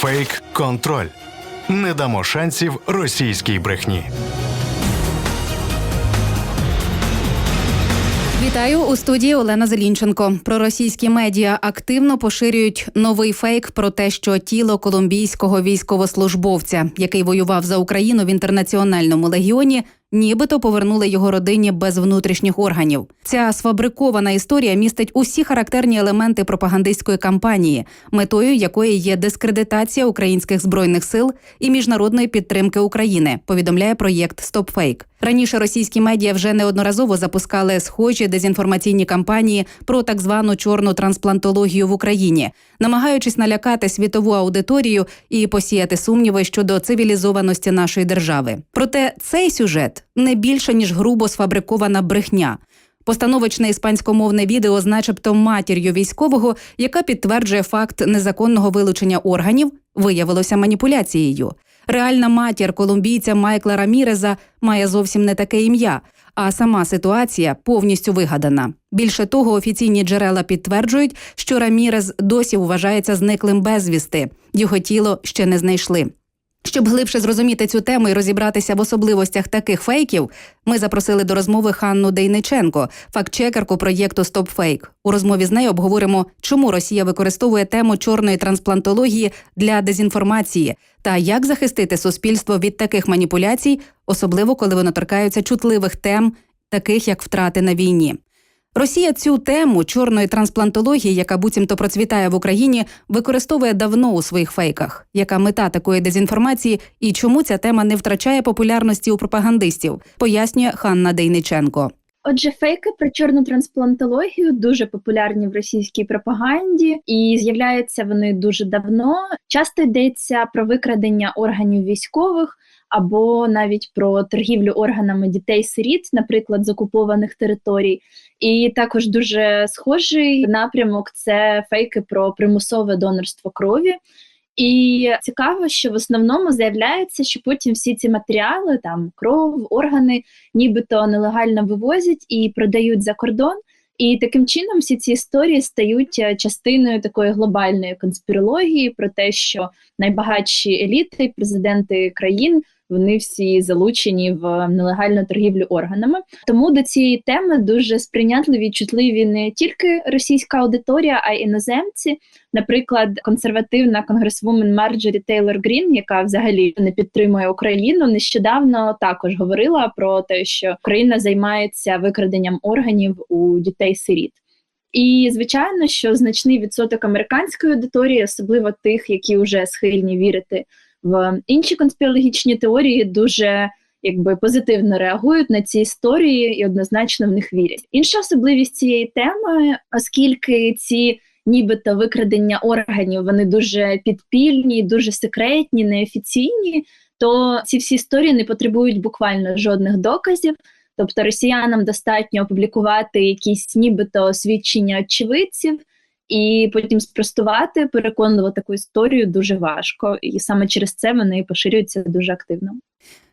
Фейк контроль. Не дамо шансів російській брехні. Вітаю у студії Олена Зелінченко. Проросійські медіа активно поширюють новий фейк про те, що тіло колумбійського військовослужбовця, який воював за Україну в інтернаціональному легіоні, нібито повернули його родині без внутрішніх органів. Ця сфабрикована історія містить усі характерні елементи пропагандистської кампанії, метою якої є дискредитація українських збройних сил і міжнародної підтримки України. Повідомляє проєкт «Стопфейк». Раніше російські медіа вже неодноразово запускали схожі дезінформаційні кампанії про так звану чорну трансплантологію в Україні, намагаючись налякати світову аудиторію і посіяти сумніви щодо цивілізованості нашої держави. Проте цей сюжет не більше ніж грубо сфабрикована брехня. Постановочне іспанськомовне відео з начебто матір'ю військового, яка підтверджує факт незаконного вилучення органів, виявилося маніпуляцією. Реальна матір колумбійця Майкла Раміреза має зовсім не таке ім'я, а сама ситуація повністю вигадана. Більше того, офіційні джерела підтверджують, що Рамірез досі вважається зниклим безвісти. Його тіло ще не знайшли. Щоб глибше зрозуміти цю тему і розібратися в особливостях таких фейків, ми запросили до розмови Ханну Дейниченко, фактчекерку проєкту «Стопфейк». У розмові з нею обговоримо, чому Росія використовує тему чорної трансплантології для дезінформації та як захистити суспільство від таких маніпуляцій, особливо коли вони торкаються чутливих тем, таких як втрати на війні. Росія цю тему чорної трансплантології, яка буцімто процвітає в Україні, використовує давно у своїх фейках. Яка мета такої дезінформації і чому ця тема не втрачає популярності у пропагандистів, пояснює Ханна Дейниченко. Отже, фейки про чорну трансплантологію дуже популярні в російській пропаганді, і з'являються вони дуже давно. Часто йдеться про викрадення органів військових або навіть про торгівлю органами дітей-сиріт, наприклад, з окупованих територій. І також дуже схожий напрямок це фейки про примусове донорство крові. І цікаво, що в основному заявляється, що потім всі ці матеріали, там кров, органи, нібито нелегально вивозять і продають за кордон. І таким чином всі ці історії стають е, частиною такої глобальної конспірології про те, що найбагатші еліти, президенти країн вони всі залучені в нелегальну торгівлю органами. Тому до цієї теми дуже сприйнятливі, чутливі не тільки російська аудиторія, а й іноземці. Наприклад, консервативна конгресвумен Марджорі Тейлор Грін, яка взагалі не підтримує Україну, нещодавно також говорила про те, що Україна займається викраденням органів у дітей-сиріт. І звичайно, що значний відсоток американської аудиторії, особливо тих, які вже схильні вірити в інші конспірологічні теорії дуже якби позитивно реагують на ці історії і однозначно в них вірять. Інша особливість цієї теми, оскільки ці нібито викрадення органів вони дуже підпільні, дуже секретні, неофіційні, то ці всі історії не потребують буквально жодних доказів. Тобто росіянам достатньо опублікувати якісь нібито свідчення очевидців і потім спростувати, переконувати таку історію дуже важко, і саме через це вони поширюються дуже активно.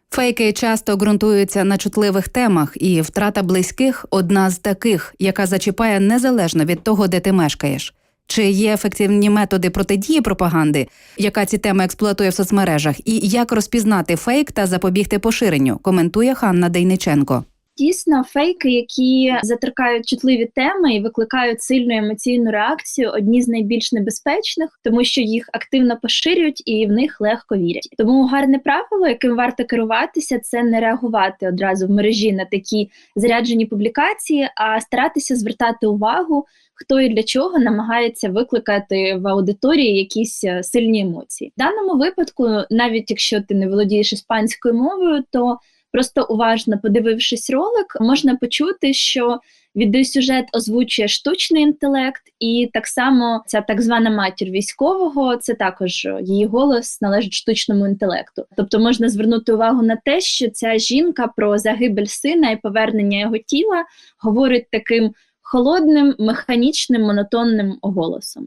Фейки часто ґрунтуються на чутливих темах, і втрата близьких одна з таких, яка зачіпає незалежно від того, де ти мешкаєш. Чи є ефективні методи протидії пропаганди, яка ці теми експлуатує в соцмережах, і як розпізнати фейк та запобігти поширенню? Коментує Ханна Дейниченко. Дійсно, фейки, які заторкають чутливі теми і викликають сильну емоційну реакцію, одні з найбільш небезпечних, тому що їх активно поширюють і в них легко вірять. Тому гарне правило, яким варто керуватися, це не реагувати одразу в мережі на такі заряджені публікації, а старатися звертати увагу, хто і для чого намагається викликати в аудиторії якісь е, сильні емоції. В даному випадку, навіть якщо ти не володієш іспанською мовою, то Просто уважно подивившись ролик, можна почути, що відеосюжет озвучує штучний інтелект, і так само ця так звана матір військового, це також її голос належить штучному інтелекту. Тобто можна звернути увагу на те, що ця жінка про загибель сина і повернення його тіла говорить таким холодним, механічним, монотонним голосом.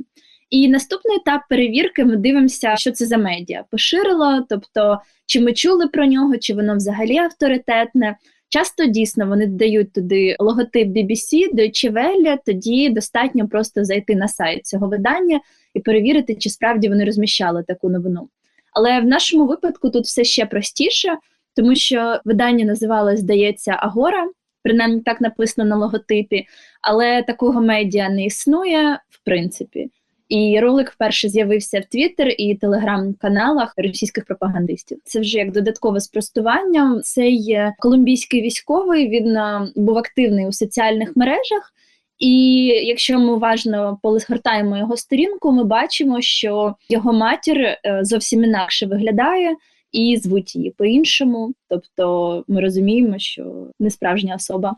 І наступний етап перевірки ми дивимося, що це за медіа поширило, тобто чи ми чули про нього, чи воно взагалі авторитетне. Часто дійсно вони додають туди логотип BBC, Deutsche Welle, тоді достатньо просто зайти на сайт цього видання і перевірити, чи справді вони розміщали таку новину. Але в нашому випадку тут все ще простіше, тому що видання називалось, здається, Агора, принаймні так написано на логотипі, але такого медіа не існує в принципі. І ролик вперше з'явився в Твіттер і телеграм-каналах російських пропагандистів. Це вже як додаткове спростування. Цей е, колумбійський військовий він е, був активний у соціальних мережах. І якщо ми уважно полисгортаємо його сторінку, ми бачимо, що його матір е, зовсім інакше виглядає і звуть її по-іншому. Тобто ми розуміємо, що не справжня особа.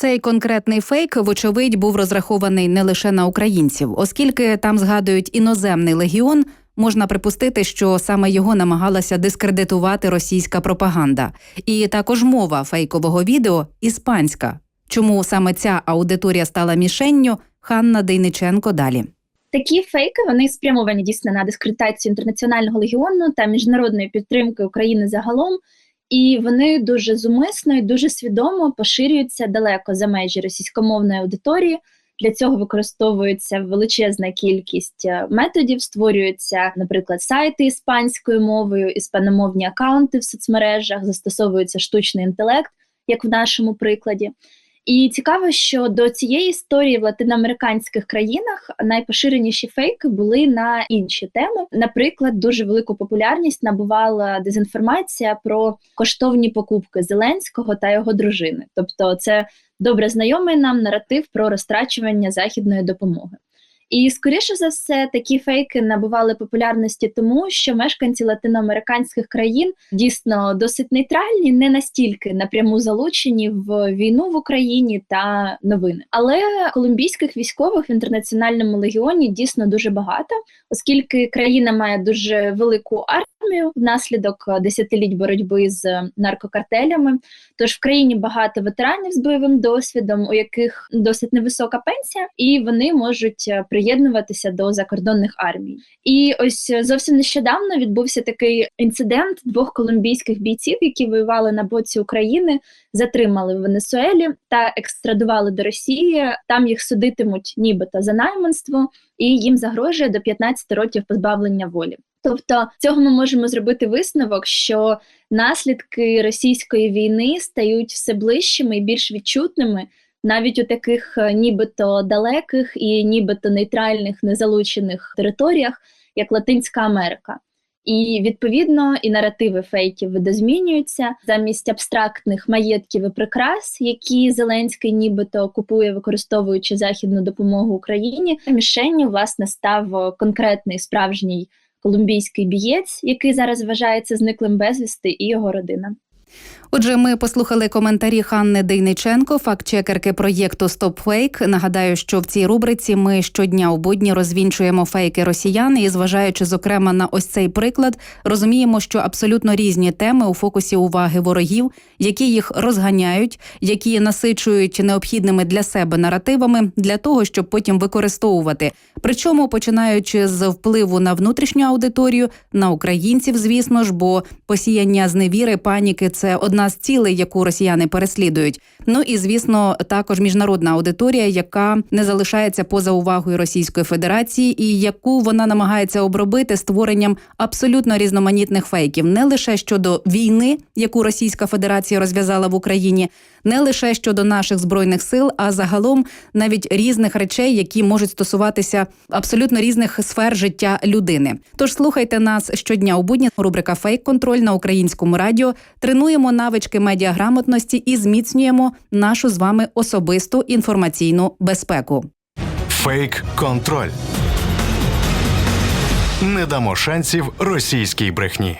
Цей конкретний фейк, вочевидь, був розрахований не лише на українців, оскільки там згадують іноземний легіон. Можна припустити, що саме його намагалася дискредитувати російська пропаганда, і також мова фейкового відео іспанська. Чому саме ця аудиторія стала мішенню? Ханна Дейниченко далі. Такі фейки вони спрямовані дійсно на дискредитацію інтернаціонального легіону та міжнародної підтримки України загалом, і вони дуже зумисно і дуже свідомо поширюються далеко за межі російськомовної аудиторії. Для цього використовується величезна кількість е, методів, створюються, наприклад, сайти іспанською мовою, іспаномовні акаунти в соцмережах, застосовується штучний інтелект, як в нашому прикладі. І цікаво, що до цієї історії в латиноамериканських країнах найпоширеніші фейки були на інші теми. Наприклад, дуже велику популярність набувала дезінформація про коштовні покупки Зеленського та його дружини. Тобто, це добре знайомий нам наратив про розтрачування західної допомоги. І скоріше за все, такі фейки набували популярності, тому що мешканці латиноамериканських країн дійсно досить нейтральні, не настільки напряму залучені в війну в Україні та новини. Але колумбійських військових в інтернаціональному легіоні дійсно дуже багато, оскільки країна має дуже велику армію внаслідок десятиліть боротьби з наркокартелями. Тож в країні багато ветеранів з бойовим досвідом, у яких досить невисока пенсія, і вони можуть е, приєднуватися до закордонних армій. І ось е, зовсім нещодавно відбувся такий інцидент двох колумбійських бійців, які воювали на боці України, затримали в Венесуелі та екстрадували до Росії. Там їх судитимуть нібито за найманство, і їм загрожує до 15 років позбавлення волі. Тобто цього ми можемо зробити висновок, що наслідки російської війни стають все ближчими і більш відчутними навіть у таких е, нібито далеких і нібито нейтральних незалучених територіях, як Латинська Америка. І відповідно і наративи фейків видозмінюються замість абстрактних маєтків і прикрас, які Зеленський нібито купує, використовуючи західну допомогу Україні. Мішенню власне став конкретний справжній колумбійський бієць, який зараз вважається зниклим безвісти, і його родина. Отже, ми послухали коментарі Ханни Дейниченко, фактчекерки проєкту StopFake. Нагадаю, що в цій рубриці ми щодня у будні розвінчуємо фейки росіян, і зважаючи зокрема на ось цей приклад, розуміємо, що абсолютно різні теми у фокусі уваги ворогів, які їх розганяють, які насичують необхідними для себе наративами для того, щоб потім використовувати. Причому починаючи з впливу на внутрішню аудиторію, на українців, звісно ж, бо посіяння зневіри, паніки це одна з цілей, яку росіяни переслідують. Ну і звісно, також міжнародна аудиторія, яка не залишається поза увагою Російської Федерації, і яку вона намагається обробити створенням абсолютно різноманітних фейків, не лише щодо війни, яку Російська Федерація розв'язала в Україні, не лише щодо наших збройних сил, а загалом навіть різних речей, які можуть стосуватися абсолютно різних сфер життя людини. Тож слухайте нас щодня у будні. Рубрика Фейк контроль на українському радіо. Тренуємо навички медіаграмотності і зміцнюємо нашу з вами особисту інформаційну безпеку. Фейк контроль. Не дамо шансів російській брехні.